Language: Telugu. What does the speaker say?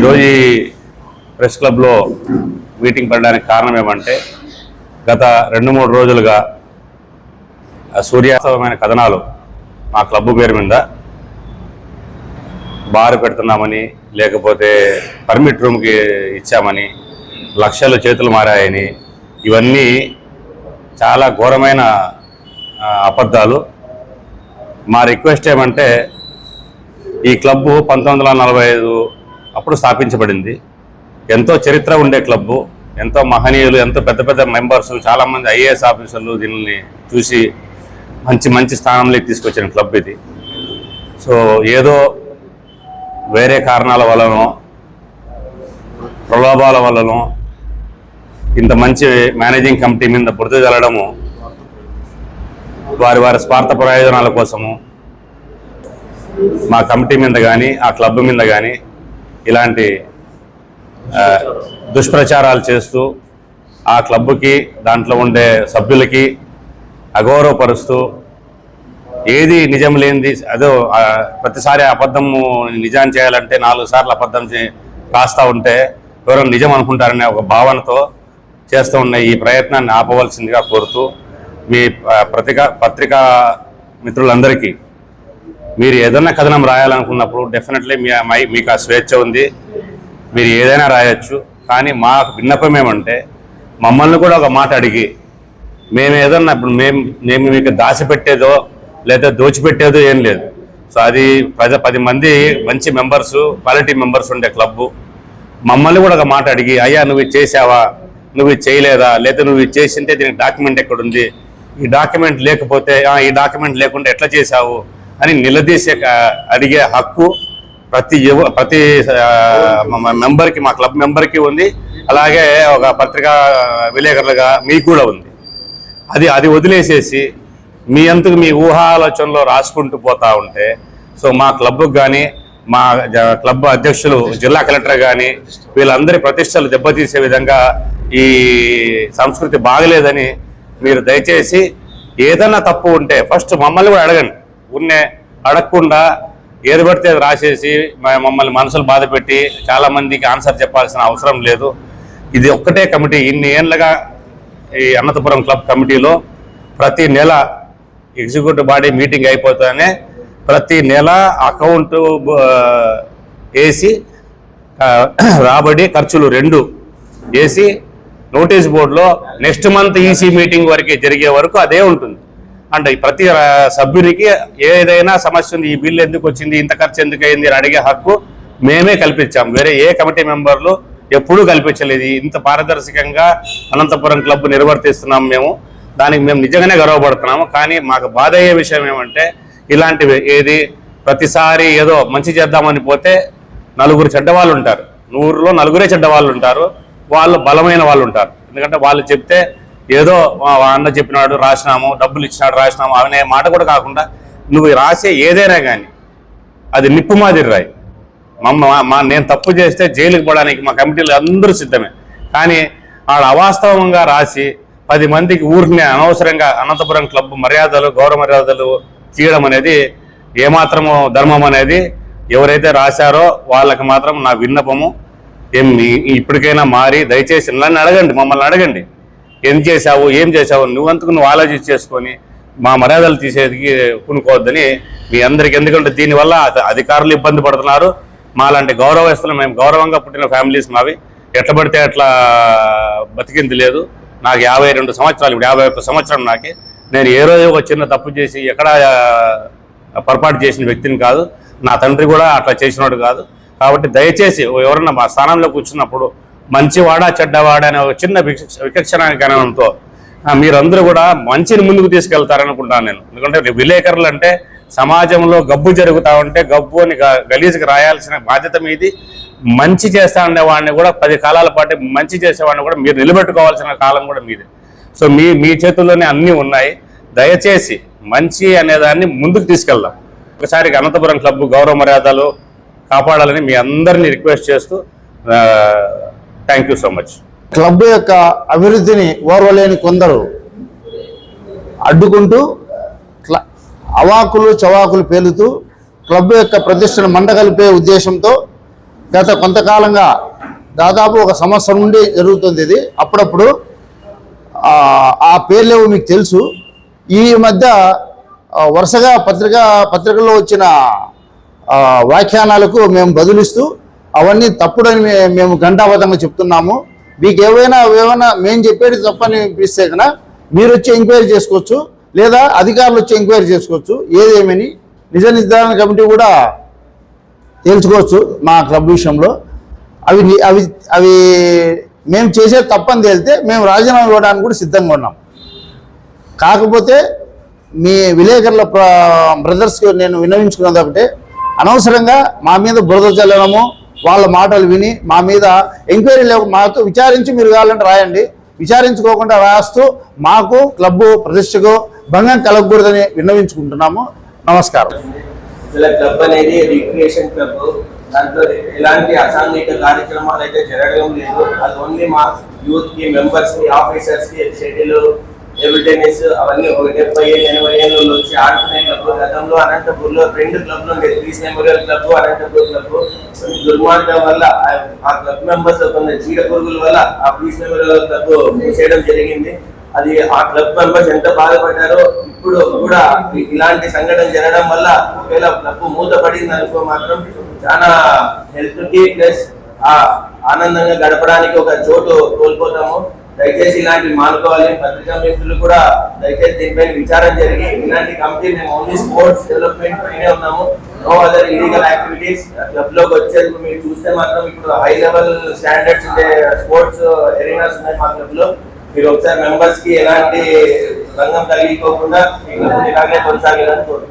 ఈరోజు ఈ ప్రెస్ క్లబ్లో మీటింగ్ పెట్టడానికి కారణం ఏమంటే గత రెండు మూడు రోజులుగా సూర్యాస్తమైన కథనాలు మా క్లబ్ పేరు మీద బారు పెడుతున్నామని లేకపోతే పర్మిట్ రూమ్కి ఇచ్చామని లక్షలు చేతులు మారాయని ఇవన్నీ చాలా ఘోరమైన అబద్ధాలు. మా రిక్వెస్ట్ ఏమంటే ఈ క్లబ్బు పంతొమ్మిది వందల నలభై ఐదు అప్పుడు స్థాపించబడింది. ఎంతో చరిత్ర ఉండే క్లబ్బు ఎంతో మహనీయులు ఎంతో పెద్ద పెద్ద మెంబర్స్ చాలామంది ఐఏఎస్ ఆఫీసర్లు దీనిని చూసి మంచి మంచి స్థానంలోకి తీసుకొచ్చిన క్లబ్ ఇది. సో ఏదో వేరే కారణాల వలనో ప్రలోభాల వలనో ఇంత మంచి మేనేజింగ్ కమిటీ మీద బురద జల్లడము వారి వారి స్వార్థ ప్రయోజనాల కోసము మా కమిటీ మీద కానీ ఆ క్లబ్ మీద కానీ ఇలాంటి దుష్ప్రచారాలు చేస్తూ ఆ క్లబ్కి దాంట్లో ఉండే సభ్యులకి అగౌరవపరుస్తూ ఏది నిజం లేనిది అదో ఆ, ప్రతిసారి అబద్ధము నిజాన్ని చేయాలంటే నాలుగు సార్లు అబద్ధం చే- రాస్తా ఉంటే ఎవరైనా నిజం అనుకుంటారనే ఒక భావనతో చేస్తూ ఉన్న ఈ ప్రయత్నాన్ని ఆపవలసిందిగా కోరుతూ మీ ఆ, పత్రికా పత్రికా మిత్రులందరికీ మీరు ఏదైనా కథనం రాయాలనుకున్నప్పుడు డెఫినెట్లీ మీ మై- మీకు ఆ స్వేచ్ఛ ఉంది. మీరు ఏదైనా రాయొచ్చు. కానీ మా విన్నపం ఏమంటే మమ్మల్ని కూడా ఒక మాట అడిగి మేము ఏదన్నా ఇప్పుడు మేము మేము మీకు దాచిపెట్టేదో లేదా దోచిపెట్టేదో ఏం లేదు. సో అది పది పది మంది మంచి మెంబర్స్ క్వాలిటీ మెంబర్స్ ఉండే క్లబ్బు మమ్మల్ని కూడా ఒక మాట అడిగి అయ్యా నువ్వు ఇది చేసావా నువ్వు ఇది చేయలేదా? లేదా నువ్వు ఇది చేసింటే దీనికి డాక్యుమెంట్ ఎక్కడుంది? ఈ డాక్యుమెంట్ లేకపోతే ఈ డాక్యుమెంట్ లేకుండా ఎట్లా చేసావు అని నిలదీసే అడిగే హక్కు ప్రతి యువ ప్రతి మెంబర్కి మా క్లబ్ మెంబర్కి ఉంది. అలాగే ఒక పత్రికా విలేకరులుగా మీకు కూడా ఉంది. అది అది వదిలేసేసి మీ అంతకు మీ ఊహాలోచనలో రాసుకుంటూ పోతా ఉంటే సో మా క్లబ్కు కానీ మా క్లబ్ అధ్యక్షులు జిల్లా కలెక్టర్ కానీ వీళ్ళందరి ప్రతిష్టలు దెబ్బతీసే విధంగా ఈ సంస్కృతి బాగలేదని మీరు దయచేసి ఏదన్నా తప్పు ఉంటే ఫస్ట్ మమ్మల్ని కూడా అడగండి. ఉన్నే అడగకుండా ఏది పడితే అది రాసేసి మ- మమ్మల్ని మనసులు బాధ పెట్టి చాలా మందికి ఆన్సర్ చెప్పాల్సిన అవసరం లేదు. ఇది ఒక్కటే కమిటీ. ఇన్ని ఏళ్ళగా ఈ అనంతపురం క్లబ్ కమిటీలో ప్రతి నెల ఎగ్జిక్యూటివ్ బాడీ మీటింగ్ అయిపోతానే ప్రతి నెల అకౌంట్ వేసి రాబడి ఖర్చులు రెండు వేసి నోటీస్ బోర్డులో నెక్స్ట్ మంత్ ఈసీ మీటింగ్ వరకే జరిగే వరకు అదే ఉంటుంది. అంటే ప్రతి సభ్యునికి ఏదైనా సమస్య ఉంది ఈ బిల్లు ఎందుకు వచ్చింది ఇంత ఖర్చు ఎందుకు అయింది అని అడిగే హక్కు మేమే కల్పించాం. వేరే ఏ కమిటీ మెంబర్లు ఎప్పుడూ కల్పించలేదు. ఇంత పారదర్శకంగా అనంతపురం క్లబ్ నిర్వర్తిస్తున్నాం మేము. దానికి మేము నిజంగానే గర్వపడుతున్నాము. కానీ మాకు బాధ అయ్యే విషయం ఏమంటే ఇలాంటివి ఏది ప్రతిసారి ఏదో మంచి చేద్దామని పోతే నలుగురు చెడ్డవాళ్ళు ఉంటారు. నూరులో నలుగురే చెడ్డవాళ్ళు ఉంటారు. వాళ్ళు బలమైన వాళ్ళు ఉంటారు. ఎందుకంటే వాళ్ళు చెప్తే ఏదో అన్న చెప్పినాడు రాసినాము డబ్బులు ఇచ్చినాడు రాసినాము అనే మాట కూడా కాకుండా నువ్వు రాసే ఏదైనా కానీ అది నిప్పు మాదిరి రాయి. మమ్మ మా నేను తప్పు చేస్తే జైలుకి పోవడానికి మా కమిటీలు అందరూ సిద్ధమే. కానీ ఆడ అవాస్తవంగా రాసి పది మందికి ఊరిని అనవసరంగా అనంతపురం క్లబ్ మర్యాదలు గౌరవ మర్యాదలు తీయడం అనేది ఏమాత్రము ధర్మం అనేది ఎవరైతే రాశారో వాళ్ళకి మాత్రం నా విన్నపము. ఏం ఇప్పటికైనా మారి దయచేసి నన్ను అడగండి మమ్మల్ని అడగండి. ఏం చేశావు ఏం చేశావు నువ్వంతకు నువ్వు ఆలోచించి చేసుకొని మా మర్యాదలు తీసేదికి కొనుక్కోవద్దని మీ అందరికి ఎందుకంటే దీనివల్ల అధికారులు ఇబ్బంది పడుతున్నారు. మాలాంటి గౌరవస్తులు మేము గౌరవంగా పుట్టిన ఫ్యామిలీస్ మావి. ఎట్లా పడితే అట్లా బతికింది లేదు. నాకు యాభై రెండు సంవత్సరాలు ఇప్పుడు యాభై ఒక్క సంవత్సరం నాకే. నేను ఏ రోజు ఒక చిన్న తప్పు చేసి ఎక్కడ పొరపాటు చేసిన వ్యక్తిని కాదు. నా తండ్రి కూడా అట్లా చేసినోడు కాదు. కాబట్టి దయచేసి ఎవరన్నా మా స్థానంలో కూర్చున్నప్పుడు మంచివాడా చెడ్డవాడా అనే ఒక చిన్న విచక్ష- విచక్షణ జ్ఞానంతో మీరందరూ కూడా మంచిని ముందుకు తీసుకెళ్తారనుకుంటాను నేను. ఎందుకంటే విలేకరులు అంటే సమాజంలో గబ్బు జరుగుతా ఉంటే గబ్బు అని గలీజ్కి రాయాల్సిన బాధ్యత మీది. మంచి చేస్తా ఉండే వాడిని కూడా పది కాలాల పాటు మంచి చేసేవాడిని కూడా మీరు నిలబెట్టుకోవాల్సిన కాలం కూడా మీదే. సో మీ మీ చేతుల్లోనే అన్నీ ఉన్నాయి. దయచేసి మంచి అనేదాన్ని ముందుకు తీసుకెళ్దాం. ఒకసారి అనంతపురం క్లబ్ గౌరవ మర్యాదలు కాపాడాలని మీ అందరినీ రిక్వెస్ట్ చేస్తూ thank you so much club యొక్క అభివృద్ధిని ఓర్వలేని కొందరు అడ్డుకుంటూ అవాకులు చవాకులు పేలుతూ క్లబ్ యొక్క ప్రతిష్టను మండగలిపే ఉద్దేశంతో గత కొంతకాలంగా దాదాపు ఒక సంవత్సరం నుండి జరుగుతుంది ఇది. అప్పుడప్పుడు ఆ, పేర్లేవు పేర్లేవో మీకు తెలుసు. ఈ మధ్య వరుసగా పత్రికా పత్రికల్లో వచ్చిన వ్యాఖ్యానాలకు మేము బదులిస్తూ అవన్నీ తప్పుడని మేము ఘంటాబద్ధంగా చెప్తున్నాము. మీకు ఏవైనా ఏమైనా మేము చెప్పేది తప్పని అనిపిస్తే కనుక మీరు వచ్చి ఎంక్వైరీ చేసుకోవచ్చు లేదా అధికారులు వచ్చి ఎంక్వైరీ చేసుకోవచ్చు ఏదేమని నిజ నిర్ధారణ కమిటీ కూడా తేల్చుకోవచ్చు మా క్లబ్ విషయంలో. అవి అవి అవి మేము చేసే తప్పని తేలితే మేము రాజీనామా ఇవ్వడానికి కూడా సిద్ధంగా ఉన్నాం. కాకపోతే మీ విలేకరుల బ్రదర్స్కి నేను విన్నవించుకున్నది ఒకటే. అనవసరంగా మా మీద బురద చల్లడము వాళ్ళ మాటలు విని మా మీద ఎంక్వైరీ లేవు. మాతో విచారించి మీరు కావాలంటే రాయండి. విచారించుకోకుండా రాస్తూ మాకు క్లబ్బు ప్రతిష్టకు భంగం కలగకూడదని విన్నవించుకుంటున్నాము. నమస్కారం. క్లబ్ అనేది రిక్రియేషన్ క్లబ్. దాంట్లో ఎలాంటి అసాంఘిక కార్యక్రమాలు అయితే జరగడం లేదు. అది ఓన్లీ మా యూత్కి మెంబర్స్కి ఆఫీసర్స్కి షటిల్ టేబుల్ టెన్నిస్ అవన్నీ ఒక డెబ్బై ఏళ్ళు ఎనభై ఏళ్ళు వచ్చి ఆడుకునే క్లబ్ గతంలో అనంతపూర్లో రెండు క్లబ్లు ఉండేది peace memorial club Anantapur club. దుర్మార్గం వల్ల ఆ- క్లబ్ మెంబర్స్ కొంత చీడ పురుగుల వల్ల ఆ పీస్ మెమోరియల్ క్లబ్ చేయడం జరిగింది. అది ఆ క్లబ్ మెంబర్స్ ఎంత బాధపడ్డారో ఇప్పుడు కూడా ఇలాంటి సంఘటన జరగడం వల్ల ఒకవేళ క్లబ్ మూతపడింది అనుకో మాత్రం చాలా హెల్త్కి ప్లస్ ఆ ఆనందంగా గడపడానికి ఒక చోటు కోల్పోతాము. దయచేసి ఇలాంటివి మానుకోవాలి పత్రికా మిత్రులు కూడా దయచేసి దీనిపైన విచారం జరిగి ఇలాంటి కమిటీ మేము ఓన్లీ స్పోర్ట్స్ డెవలప్మెంట్ పైనే ఉన్నాము. నో అదర్ ఇల్లీగల్ యాక్టివిటీస్ క్లబ్లోకి వచ్చేందుకు మీరు చూస్తే మాత్రం ఇప్పుడు హై లెవెల్ స్టాండర్డ్స్ ఉండే స్పోర్ట్స్ ఎరీనాస్ ఉన్నాయి మా క్లబ్లో మీరు ఒకసారి మెంబర్స్కి ఎలాంటి రంగం కలిగిపోకుండా ఈ క్లబ్ ఇలాగే కొనసాగాలని కోరుతున్నాను